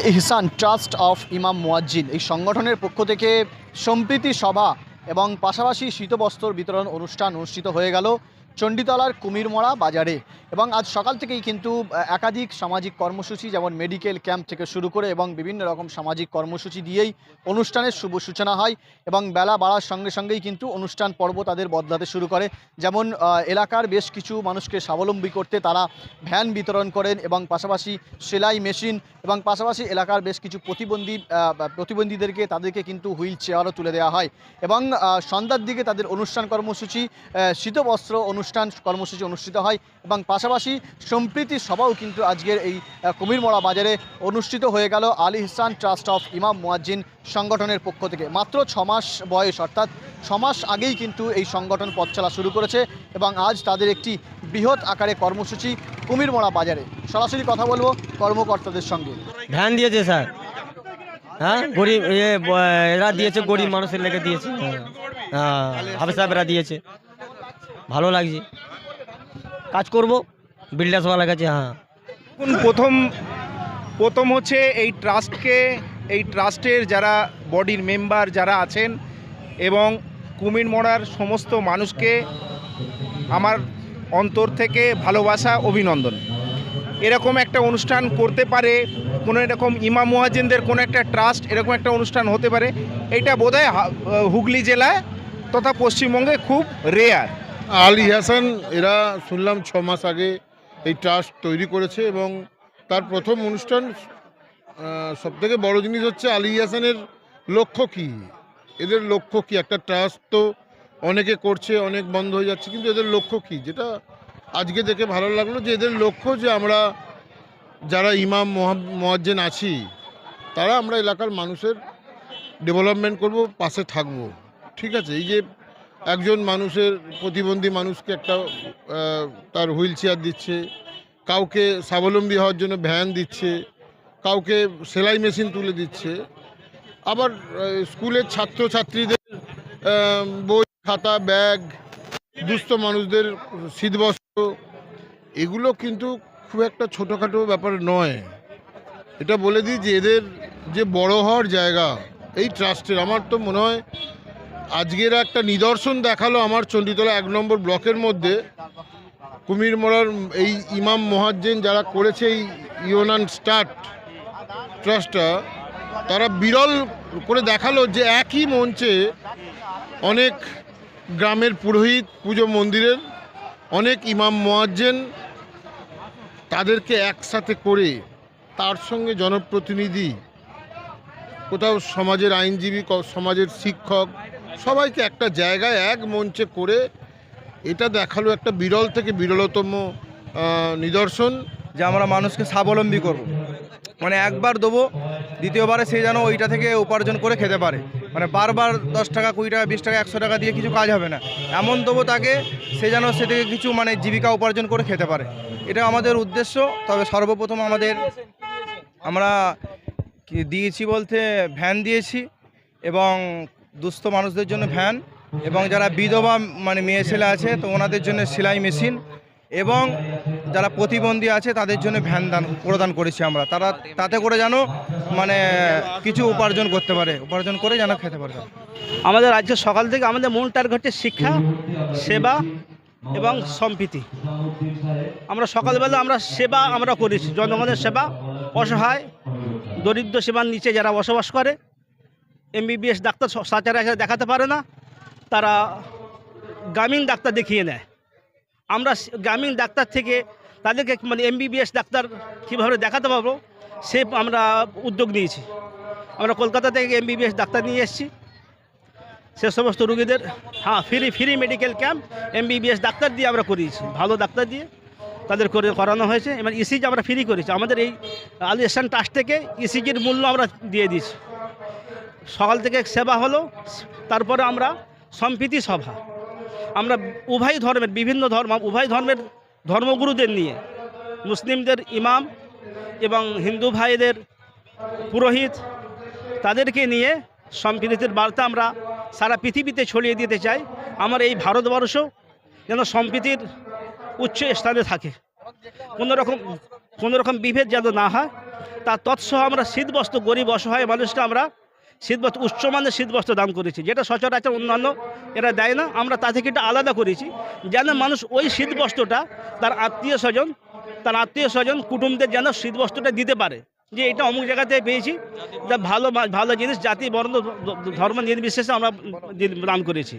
Ihsan trust of ইমাম মুয়াজ্জিন এই সংগঠনের পক্ষ থেকে সম্প্রীতি সভা এবং পাশাপাশি শীতবস্ত্র বিতরণ অনুষ্ঠান অনুষ্ঠিত হয়ে গেল। চণ্ডীতলার কুমিরমড়া বাজারে। এবং আজ সকাল থেকেই কিন্তু একাধিক সামাজিক কর্মসূচি, যেমন মেডিকেল ক্যাম্প থেকে শুরু করে এবং বিভিন্ন রকম সামাজিক কর্মসূচি দিয়েই অনুষ্ঠানের শুভ সূচনা হয় এবং বেলা বাড়ার সঙ্গে সঙ্গেই কিন্তু অনুষ্ঠান পর্ব তাদের বদলাতে শুরু করে। যেমন এলাকার বেশ কিছু মানুষকে স্বাবলম্বী করতে তারা ভ্যান বিতরণ করেন এবং পাশাপাশি সেলাই মেশিন এবং পাশাপাশি এলাকার বেশ কিছু প্রতিবন্ধী প্রতিবন্ধীদেরকে তাদেরকে কিন্তু হুইল চেয়ারও তুলে দেওয়া হয়। এবং সন্ধ্যার দিকে তাদের অনুষ্ঠান কর্মসূচি শীতবস্ত্র অনুষ্ঠান কর্মসূচি অনুষ্ঠিত হয় এবং পাশাপাশি সম্প্রীতি সভাও কিন্তু আজকের এই কুমিরমোড়া বাজারে অনুষ্ঠিত হয়ে গেল। আলী ইহসান ট্রাস্ট অফ ইমাম মুয়াজ্জিন সংগঠনের পক্ষ থেকে। মাত্র ছ মাস বয়স, অর্থাৎ ছ মাস আগেই কিন্তু এই সংগঠন পথ চলা শুরু করেছে এবং আজ তাদের একটি বৃহৎ আকারে কর্মসূচি কুমিরমোড়া বাজারে। সরাসরি কথা বলব কর্মকর্তাদের সঙ্গে। ধ্যান দিয়েছে স্যার। হ্যাঁ? গরিব এরা দিয়েছে, গরিব মানুষের লেগে দিয়েছে। হ্যাঁ। হ্যাঁ সাহেবরা দিয়েছে। ভালো লাগছে। কাজ করব বিল্ডার্সওয়ালা কাছে হ্যাঁ। প্রথম প্রথম হচ্ছে এই ট্রাস্টকে, এই ট্রাস্টের যারা বডির মেম্বার যারা আছেন এবং কুমির মরার সমস্ত মানুষকে আমার অন্তর থেকে ভালোবাসা, অভিনন্দন। এরকম একটা অনুষ্ঠান করতে পারে, কোনো এরকম ইমাম মুহাজিনদের কোনো একটা ট্রাস্ট এরকম একটা অনুষ্ঠান হতে পারে। এটা বোধহয় হুগলি জেলায় তথা পশ্চিমবঙ্গে খুব রেয়ার আলী হাসান, এরা শুনলাম ছ মাস আগে এই ট্রাস্ট তৈরি করেছে এবং তার প্রথম অনুষ্ঠান সব থেকে বড় জিনিস হচ্ছে আলী হাসানের লক্ষ্য কি? এদের লক্ষ্য কি? একটা ট্রাস্ট তো অনেকে করছে, অনেক বন্ধ হয়ে যাচ্ছে, কিন্তু এদের লক্ষ্য কি? যেটা আজকে দেখে ভালো লাগল যে এদের লক্ষ্য যে আমরা যারা ইমাম মোয়াজ্জেন আছি, তারা আমরা এলাকার মানুষের ডেভেলপমেন্ট করব, পাশে থাকব। ঠিক আছে? এই যে একজন মানুষের প্রতিবন্ধী মানুষকে একটা তার হুইল চেয়ার দিচ্ছে, কাউকে স্বাবলম্বী হওয়ার জন্য ভ্যান দিচ্ছে, কাউকে সেলাই মেশিন তুলে দিচ্ছে। আবার স্কুলের ছাত্রছাত্রীদের বই, খাতা, ব্যাগ, দুস্থ মানুষদের শীতবস্ত্র, এগুলো কিন্তু খুব একটা ছোটোখাটো ব্যাপার নয়। এটা বলে দিই যে এদের যে বড় হওয়ার জায়গা, এই ট্রাস্টের, আমার তো মনে হয় আজকের একটা নিদর্শন দেখাল আমার চণ্ডীতলা এক নম্বর ব্লকের মধ্যে। কুমিরমোড়ার এই ইমাম মহাজ্জেন যারা করেছে এই ইউনান স্টার্ট ট্রাস্টটা, তারা বিরল করে দেখাল যে একই মঞ্চে অনেক গ্রামের পুরোহিত, পুজো মন্দিরের অনেক ইমাম মোয়াজ্জেন তাদেরকে একসাথে করে তার সঙ্গে জনপ্রতিনিধি, কোথাও সমাজের আইনজীবী সমাজের শিক্ষক সবাইকে একটা জায়গায় এক মঞ্চে করে এটা দেখাল একটা বিরল থেকে বিরলতম নিদর্শন। যে আমরা মানুষকে স্বাবলম্বী করব। মানে একবার দেবো, দ্বিতীয়বারে সে যেন ওইটা থেকে উপার্জন করে খেতে পারে। মানে বারবার দশ টাকা, কুড়ি টাকা, বিশ টাকা, একশো টাকা দিয়ে কিছু কাজ হবে না। এমন দেবো তাকে, সে যেন সে থেকে কিছু মানে জীবিকা উপার্জন করে খেতে পারে। এটা আমাদের উদ্দেশ্য। তবে সর্বপ্রথম আমাদের, আমরা দিয়েছি বলতে, ভ্যান দিয়েছি এবং দুস্থ মানুষদের জন্য ভ্যান এবং যারা বিধবা মানে মেয়ে ছেলে আছে, তো ওনাদের জন্য সেলাই মেশিন এবং যারা প্রতিবন্ধী আছে, তাদের জন্য ভ্যান দান, প্রদান করেছি আমরা। তারা, তাতে করে যেন মানে কিছু উপার্জন করতে পারে। উপার্জন করে যেন খেতে পারে। আমাদের আজকে সকাল থেকে আমাদের মূল টার্গেট হচ্ছে শিক্ষা, সেবা এবং সম্প্রীতি। আমরা সকালবেলা আমরা সেবা আমরা করেছি। জনগণের সেবা, অসহায়, দরিদ্র সেবার নিচে যারা বসবাস করে এমবিবিএস ডাক্তার স- সচরাচর দেখাতে পারে না, তারা গ্রামীণ ডাক্তার দেখিয়ে নেয়। আমরা গ্রামীণ ডাক্তার থেকে তাদেরকে মানে এমবিবিএস ডাক্তার কীভাবে দেখাতে পারব, সে আমরা উদ্যোগ নিয়েছি। আমরা কলকাতা থেকে এমবিবিএস ডাক্তার নিয়ে এসেছি। সে সমস্ত রুগীদের হ্যাঁ free free medical camp MBBS doctor দিয়ে আমরা করিয়েছি। ভালো ডাক্তার দিয়ে তাদের করে করানো হয়েছে। এবার ইসিজি আমরা ফ্রি করেছি। আমাদের এই আলী এসান ট্রাস্ট থেকে ইসিজির মূল্য আমরা দিয়ে দিয়েছি। সকাল থেকে সেবা হলো, তারপরে আমরা সম্প্রীতি সভা। আমরা উভয় ধর্মের, বিভিন্ন ধর্ম, উভয় ধর্মের ধর্মগুরুদের নিয়ে, মুসলিমদের ইমাম এবং হিন্দু ভাইদের পুরোহিত তাদেরকে নিয়ে সম্প্রীতির বার্তা আমরা সারা পৃথিবীতে ছড়িয়ে দিতে চাই। আমার এই ভারতবর্ষ যেন সম্প্রীতির উচ্চ স্থানে থাকে। কোনো রকম কোনো রকম বিভেদ যেন না হয় তার তৎসহ আমরা শীতবস্ত্র, গরিব, অসহায় মানুষকে আমরা শীতবস্ত্র উচ্চমানের শীতবস্ত্র দান করেছি। যেটা সচরাচর অন্যান্য, এরা দেয় না। আমরা তা থেকে এটা আলাদা করেছি। যেন মানুষ ওই শীতবস্ত্রটা তার আত্মীয় স্বজন, তার আত্মীয় স্বজন, কুটুমদের যেন শীতবস্ত্রটা দিতে পারে। যে এটা অমুক জায়গা থেকে পেয়েছি যা ভালো ভালো জিনিস, জাতি, বর্ণ, ধর্ম নির্বিশেষে আমরা দান করেছি।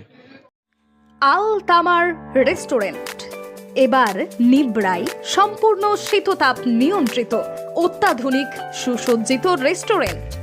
আল তামার রেস্টুরেন্ট। এবার নিবড়াই সম্পূর্ণ শীততাপ নিয়ন্ত্রিত, অত্যাধুনিক, সুসজ্জিত রেস্টুরেন্ট।